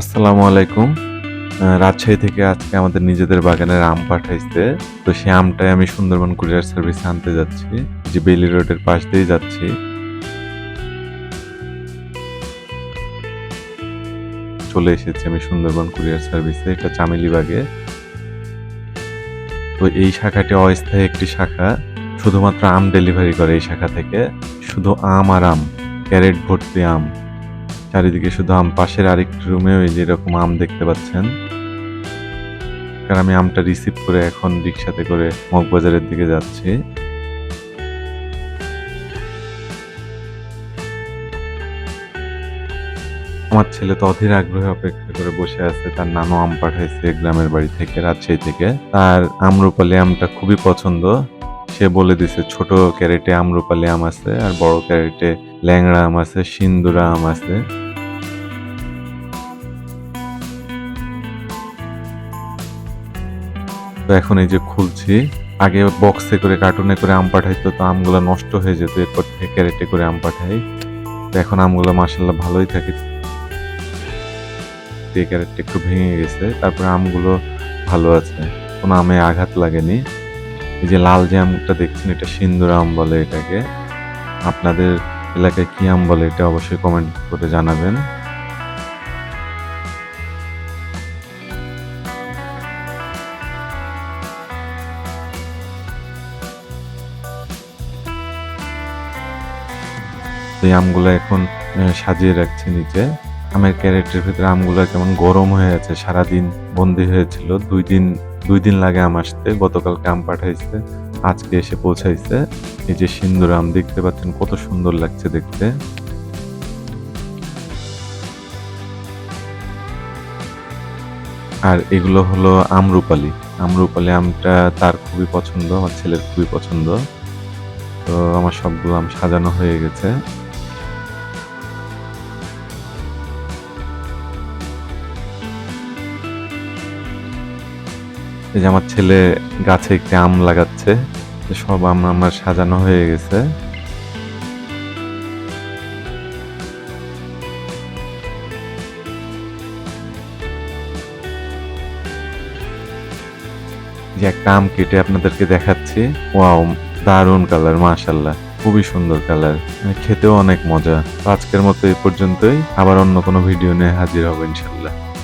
আসসালামু আলাইকুম। রাজশাহী থেকে আজকে আমাদের নিজেদের বাগানের আম পাঠাইছে। তো সেই আমটাই আমি সুন্দরবন কুরিয়ার সার্ভিসে আনতে যাচ্ছি। যে বেলি রোডের পাশ দিয়ে যাচ্ছি। চলে এসেছি আমি সুন্দরবন কুরিয়ার সার্ভিসে, এটা চামেলিবাগে তো এই শাখাটি অস্থায়ী একটি শাখা। শুধুমাত্র আম ডেলিভারি করে এই শাখা থেকে। শুধু আম আর আম, ক্যারেট ভর্তি আম। চারিদিকে শুধু আম, পাশের আরেকটি রুমেও এই যে এরকম আম দেখতে পাচ্ছেন। কারণ আমি আমটা রিসিভ করে এখন রিক্সাতে করে মগবাজারের দিকে যাচ্ছি। আমার ছেলে তো অধীর আগ্রহে অপেক্ষা করে বসে আছে, তার নানু আম পাঠাইছে গ্রামের বাড়ি থেকে, রাজশাহী থেকে। তার আমরুপালি আমটা খুবই পছন্দ। সে বলে দিছে, ছোট ক্যারেটে আমরুপালি আম আছে আর বড় ক্যারেটে ল্যাংড়া আম আছে, সিন্দুরা আম আছে। তো এখন এই যে খুলছি, আগে বক্সে করে কার্টুনে করে আম পাঠাইতো তো আমগুলো নষ্ট হয়ে যেত, এরপর থেকে ক্যারেটে করে আম পাঠাই। তো এখন আমগুলো মাসাল্লাহ ভালোই থাকে। ক্যারেটটা একটু ভেঙে গেছে, তারপরে আমগুলো ভালো আছে। কোনো আমে আঘাত লাগেনি। এই যে লাল যে আমটা দেখছেন, এটা সিন্দুর আম বলে এটাকে। আপনাদের এলাকায় কি আম বলে এটা অবশ্যই কমেন্ট করে জানাবেন। এই আমগুলো এখন সাজিয়ে রাখছি নিচে। আমের ক্যারেটের ভিতরে আমগুলো কেমন গরম হয়ে আছে, সারাদিন বন্দি হয়েছিল। দুই দিন দুই দিন লাগে আম আসতে। গতকালকে আম পাঠাইছে। আজকে এসে পৌঁছাইছে। এই যে সিন্দুর, আম দেখতে পাচ্ছেন কত সুন্দর লাগছে দেখতে। আর এগুলো হলো আমরুপালি। আমরুপালি আমটা তার খুবই পছন্দ, আমার ছেলের খুবই পছন্দ। তো আমার সবগুলো আম সাজানো হয়ে গেছে। এই যে আমার ছেলে গাছে একটি আম লাগাচ্ছে সব আম আমার সাজানো হয়ে গেছে। যে একটা আম কেটে আপনাদেরকে দেখাচ্ছি। ওয়াও, দারুণ কালার মাশাল্লাহ খুবই সুন্দর কালার। খেতেও অনেক মজা। আজকের মতো এই পর্যন্তই। আবার অন্য কোনো ভিডিও নিয়ে হাজির হব ইনশাল্লাহ